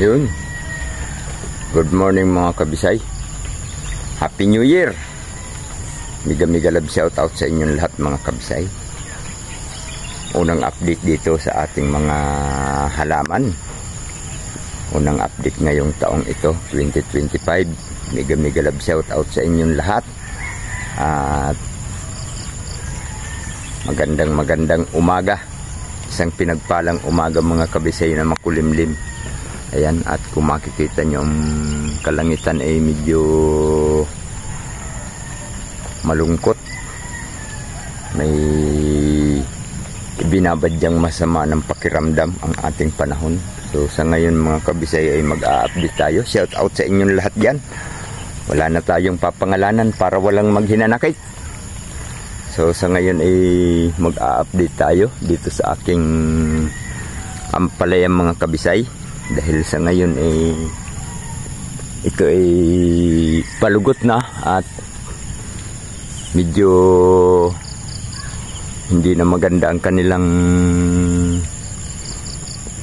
Yun. Good morning mga kabisay. Happy New Year. Miga miga love shout out sa inyong lahat mga kabisay. Unang update dito sa ating mga halaman. Unang update ngayong taong ito, 2025. Miga miga love shout out sa inyong lahat. At magandang magandang umaga. Isang pinagpalang umaga mga kabisay na makulimlim. Ayan, at kung makikita nyo ang kalangitan ay medyo malungkot. May ibinabadyang masama ng pakiramdam ang ating panahon. So sa ngayon mga kabisay ay mag-a-update tayo. Shout out sa inyong lahat dyan. Wala na tayong papangalanan para walang maghinanakit. So sa ngayon ay mag-a-update tayo dito sa aking ampalayang mga kabisay dahil sa ngayon ay ito ay palugot na at medyo hindi na maganda ang kanilang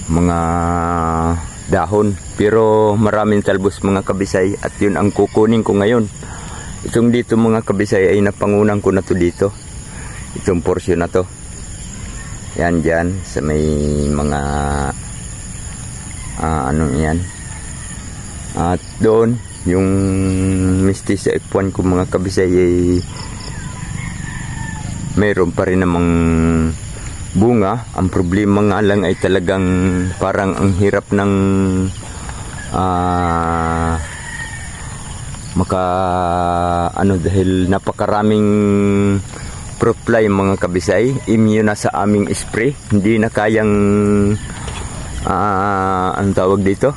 mga dahon. Pero maraming talbos mga kabisay at yun ang kukunin ko ngayon. Itong dito mga kabisay ay napangunan ko na to dito. Itong porsyon na to. Yan dyan sa may mga ah ano yan? At doon yung misti sa F1 ko mga kabisay ay mayroon pa rin namang bunga. Ang problema nga lang ay talagang parang ang hirap ng ah maka ano dahil napakaraming fruit fly mga kabisay. Immune na sa aming spray. Hindi na kayang ah ang tawag dito?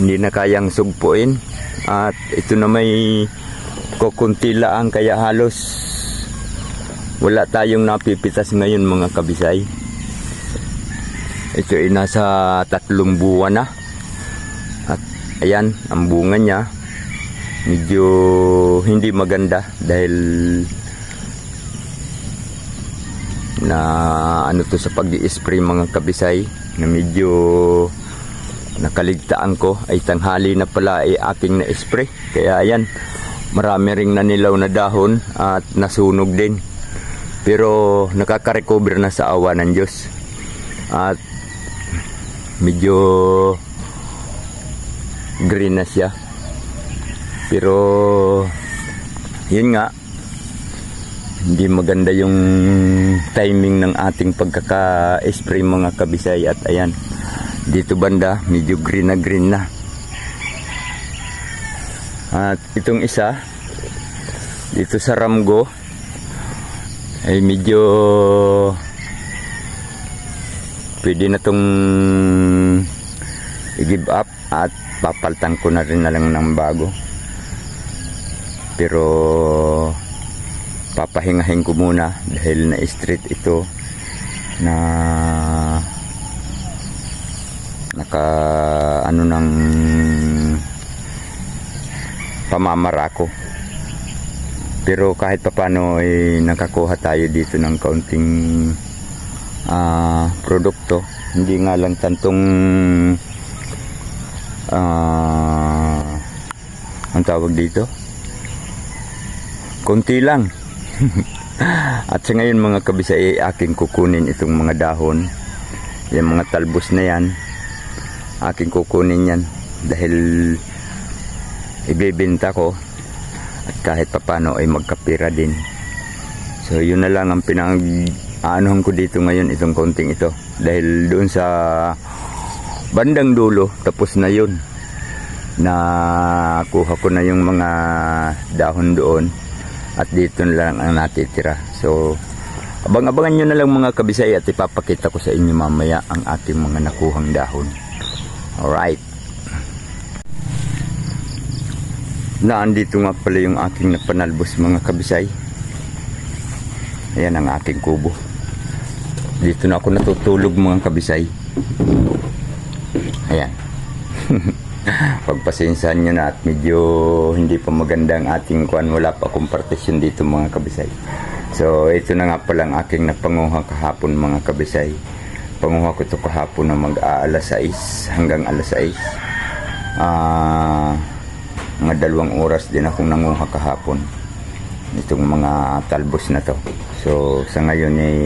Hindi na kayang sugpuin. At ito na may kukunti lang kaya halos wala tayong napipitas ngayon mga kabisay. Ito ay nasa tatlong buwan na. At ayan ang bunga niya. Medyo hindi maganda dahil na ano to sa pag-i-spray mga kabisay na medyo nakaligtaan ko. Ay tanghali na pala ay aking na-spray. Kaya ayan marami ring nanilaw na dahon at nasunog din. Pero nakaka-recover na sa awa ng Diyos. At medyo green na siya. Pero yun nga hindi maganda yung timing ng ating pagkaka-spray mga kabisay. At ayan dito banda medyo green na green na. At itong isa dito sa Ramgo ay medyo pwede na tong i-give up at papaltan ko na rin na lang ng bago. Pero papahingahin ko muna dahil na street ito na naka ano ng pamamara ko. Pero kahit papano ay nakakuha tayo dito ng kaunting ah, produkto. Hindi nga lang tantong ah, ang tawag dito? Konti lang at sa ngayon mga kabisay ay aking kukunin itong mga dahon. Yung mga talbos na yan aking kukunin yan. Dahil ibebenta ko at kahit papano ay magkapira din. So yun na lang ang pinang aanuhan ko dito ngayon itong konting ito. Dahil doon sa bandang dulo tapos na yun. Na kuha ko na yung mga dahon doon at dito lang ang natitira. So abang-abangan nyo na lang mga kabisay at ipapakita ko sa inyo mamaya ang ating mga nakuhang dahon. Alright. Naandito nga pala yung aking napanalbos mga kabisay. Ayan ang aking kubo. Dito na ako natutulog mga kabisay. Ayan pagpasensyahan nyo na at medyo hindi pa maganda ang ating kuan wala pa akong partition dito mga kabisay so ito na nga pala ang aking napanguha kahapon mga kabisay panguha ko ito kahapon na mag-aalas 6 hanggang alas 6. Ah, mga dalawang oras din akong nanguha kahapon. Itong mga talbos na to. So, sa ngayon ay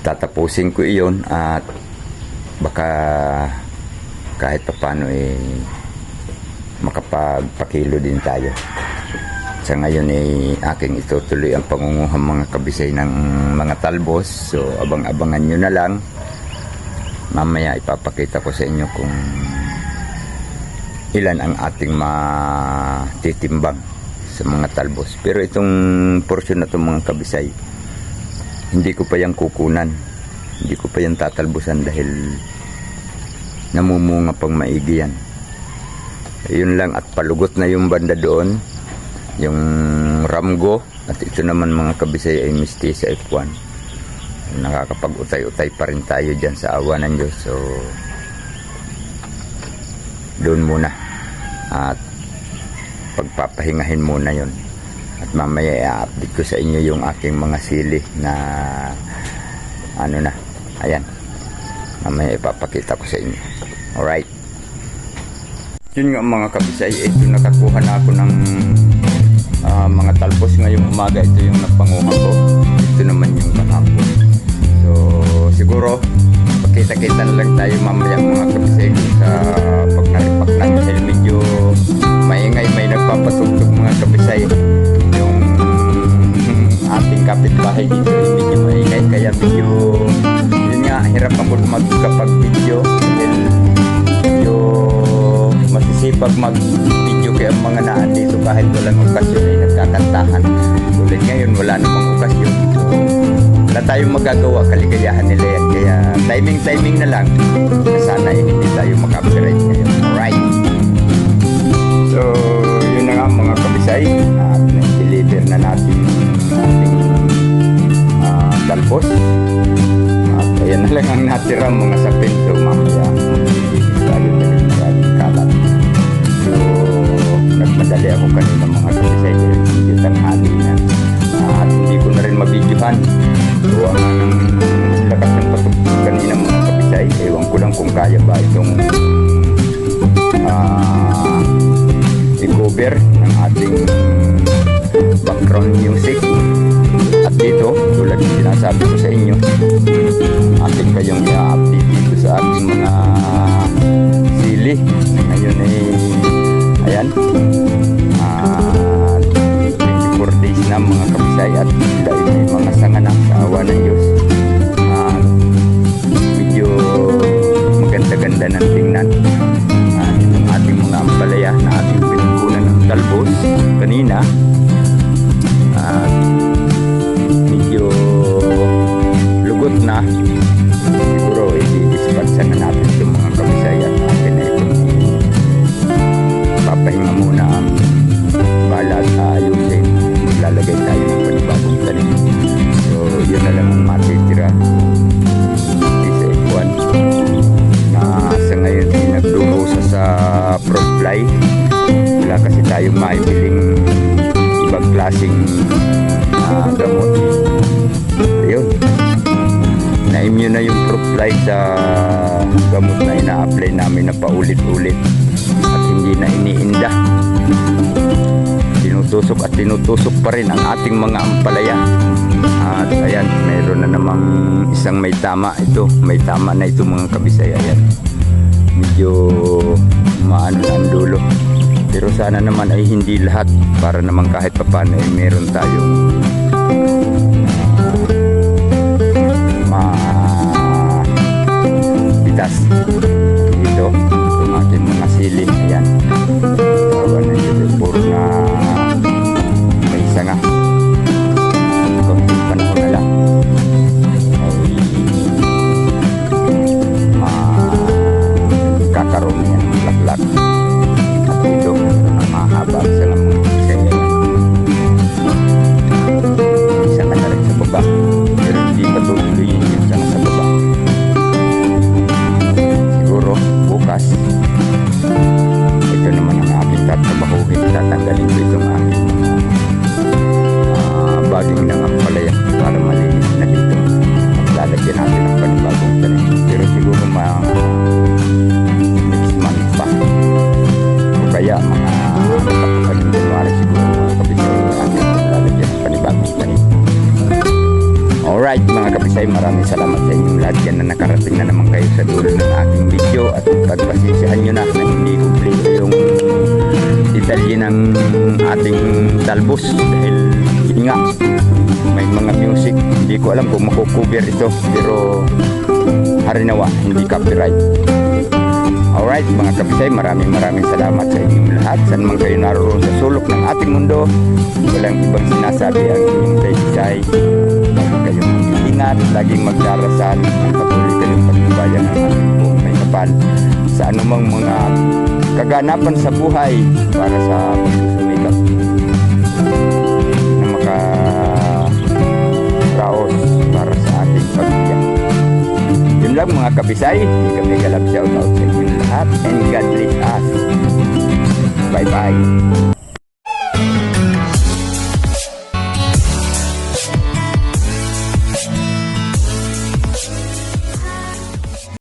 tatapusin ko iyon at baka kahit papano eh makapagpakilo din tayo. Sa ngayon ay aking itutuloy ang pangunguha mga kabisay ng mga talbos. So abang-abangan nyo na lang. Mamaya ipapakita ko sa inyo kung ilan ang ating matitimbang sa mga talbos. Pero itong portion na itong mga kabisay, hindi ko pa yung kukunan. Hindi ko pa yung tatalbusan dahil namumunga pang maigi yan. Yun lang at palugot na yung banda doon. Yung Ramgo at ito naman mga kabisay ay Mistisa F1. Nakakapag-utay-utay pa rin tayo dyan sa awa ng Diyos. So, doon muna. At pagpapahingahin muna yon At mamaya i-update ko sa inyo yung aking mga sili na ano na. Ayan. Mamaya ipapakita ko sa inyo. Alright. Yun nga mga kabisay, ito nakakuha na ako ng ah, mga talpos ngayong umaga. Ito yung napanguha ko. Ito naman yung kahapon. So, siguro, pagkita-kita na lang tayo mamaya mga kabisay sa pag naripak na dahil medyo maingay, may nagpapatugtog mga kabisay. Yung ating kapitbahay dito medyo maingay, kaya medyo, yun nga, hirap ako magkapag-video dahil medyo masisipag mag-video kaya ang mga naan dito kahit walang okasyon ay nagkakantahan. Tulad ngayon, wala namang okasyon. So, wala tayong magagawa, kaligayahan nila yan. Kaya timing-timing na lang na sana ay hindi tayo mag-copyright na lang ang natira mga sapin. So, mamaya tayo dahil maraming kalat. So, nagmadali ako kanina mga kabisay dahil medyo tanghali na. At hindi ko na rin mabidyohan. So, ang lakas ng patugtog kanina mga kabisay, ewan ko lang kung kaya ba itong ah, i-cover ng ating background music. Tulad ng sinasabi ko sa inyo, ating kayong i-update dito sa ating mga sili. Ngayon ay, ayan, ah, 24 days na mga kabisay at sila ay mga sanga sa awa ng Diyos. Ah, medyo maganda-ganda ng tingnan. At itong ating mga ampalaya na ating pinagkunan ng talbos kanina. At medyo na. Siguro i-dispansa na natin itong mga kabisay at atin na itong papahinga muna ang bala at ayusin. Lalagay tayo ng panibagong tanim. So, yun na lang ang matitira. Isa ikuan na sa ngayon ay nagdurusa sa fruit fly. Wala kasi tayong maibiling fruit sa gamot na ina-apply namin na paulit-ulit at hindi na iniinda. Tinutusok at tinutusok pa rin ang ating mga ampalaya. At ayan, mayroon na namang isang may tama ito. May tama na ito mga kabisay. Ayan. Medyo maano na ang dulo. Pero sana naman ay hindi lahat para naman kahit papano ay meron tayong bitas dito itong aking mga sili ayan tatanggalin ko itong aking uh, ah, baging ng ampalaya para malinis na dito. At lalagyan natin ng panibagong tanim. Pero siguro mga next month pa. O kaya mga tapukan ng January siguro mga kapisay natin lalagyan ng panibagong tanim. Alright mga kapisay maraming salamat sa inyong lahat. Yan na nakarating na naman kayo sa dulo ng aking video. At pagpasisyahan nyo na na hindi complete yung ating talbos dahil yun nga may mga music hindi ko alam kung makukover ito pero harinawa hindi copyright Alright mga kabisay, maraming maraming salamat sa inyong lahat. Saan man kayo naroon sa sulok ng ating mundo, walang ibang sinasabi ang inyong Bisay. Lagi kayong mag-ingat, laging magdarasal, ang patuloy kayong pagbabayan ng ating buong may kapal sa anumang mga kaganapan sa buhay para sa pagsusumikap na makaraos para sa ating pamilya. Yun lang mga kabisay, kami galap shout out sa inyo lahat and God bless us. Bye bye.